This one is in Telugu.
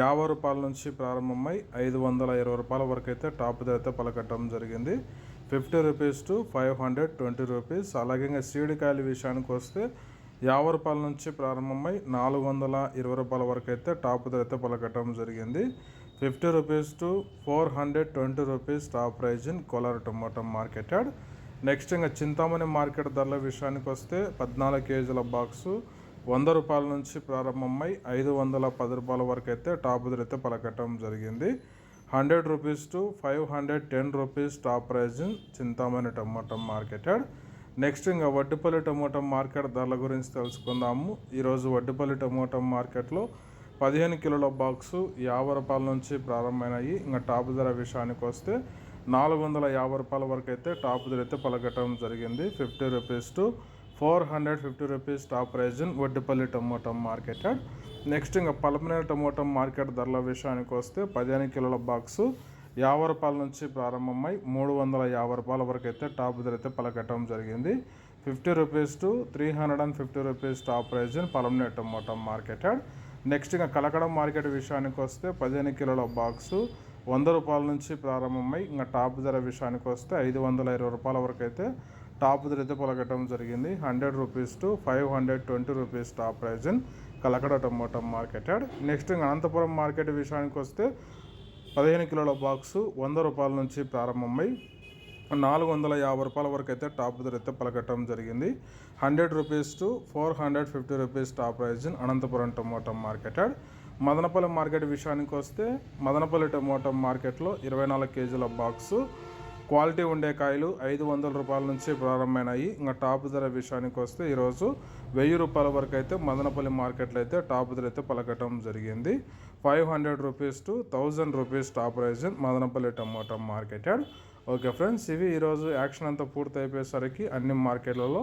యాభై రూపాయల నుంచి ప్రారంభమై ఐదు వందల ఇరవై రూపాయల వరకు అయితే టాప్ ధర అయితే పలకట్టడం జరిగింది. Fifty rupees to five hundred twenty rupees. అలాగే ఇంకా సీడికాయల విషయానికి వస్తే యాభై రూపాయల నుంచి ప్రారంభమై నాలుగు వందల ఇరవై రూపాయల వరకు అయితే టాప్ ధర అయితే పలకట్టడం జరిగింది. Fifty rupees to four hundred twenty rupees top price in Kolar tomato marketed next ఇంకా చింతామణి మార్కెట్ ధరల విషయానికి వస్తే పద్నాలుగు కేజీల బాక్సు వంద రూపాయల నుంచి ప్రారంభమై ఐదు వందల పది రూపాయల వరకు అయితే టాప్ అయితే పలకటం జరిగింది. Hundred rupees to five hundred ten rupees top price Chintamani tomato marketed. Next ఇంకా వడ్డిపల్లి టమోటా మార్కెట్ ధరల గురించి తెలుసుకుందాము. ఈరోజు వడ్డిపల్లి టమోటా మార్కెట్లో పదిహేను కిలోల బాక్సు యాభై రూపాయల నుంచి ప్రారంభమైనాయి. ఇంకా టాప్ ధర విషయానికి వస్తే నాలుగు వందల యాభై రూపాయల వరకు అయితే టాప్ ధర అయితే పలకట్టడం జరిగింది. Fifty rupees to four hundred fifty rupees top price Vaddipalli tomato market next ఇంకా పలమనేరు టమోటా మార్కెట్ ధరల విషయానికి వస్తే పదిహేను కిలోల బాక్సు యాభై రూపాయల నుంచి ప్రారంభమై మూడు వందల యాభై రూపాయల వరకు అయితే టాప్ ధర అయితే పలకట్టడం జరిగింది. Fifty rupees to three hundred and fifty rupees top price Palamaner tomato marketed. Next ఇంకా కలకడ మార్కెట్ విషయానికి వస్తే పదిహేను కిలోల బాక్సు వంద రూపాయల నుంచి ప్రారంభమై ఇంకా టాప్ ధర విషయానికి వస్తే ఐదు వందల ఇరవై రూపాయల వరకు అయితే టాప్ ధర అయితే పలకటం జరిగింది. Hundred rupees to five hundred twenty rupees top price in Kalakada tomato marketed next Anantapur market విషయానికి వస్తే పదిహేను కిలోల బాక్సు వంద రూపాయల నుంచి ప్రారంభమై నాలుగు వందల యాభై రూపాయల వరకు అయితే టాప్ ధర అయితే పలకటం జరిగింది. Hundred rupees to four hundred fifty rupees top price in Anantapur tomato marketed Madanapalle market విషయానికి వస్తే మదనపల్లి టమోటా మార్కెట్లో ఇరవై నాలుగు కేజీల బాక్సు క్వాలిటీ ఉండే కాయలు ఐదు వందల రూపాయల నుంచి ప్రారంభమైనాయి. ఇంకా టాప్ ధర విషయానికి వస్తే ఈరోజు వెయ్యి రూపాయల వరకు అయితే మదనపల్లి మార్కెట్లో అయితే టాప్ ధర అయితే పలకటం జరిగింది. Five hundred rupees to thousand rupees top price Madanapalle tomato market okay friends ఇవి ఈరోజు యాక్షన్ అంతా పూర్తి అయిపోయేసరికి అన్ని మార్కెట్లలో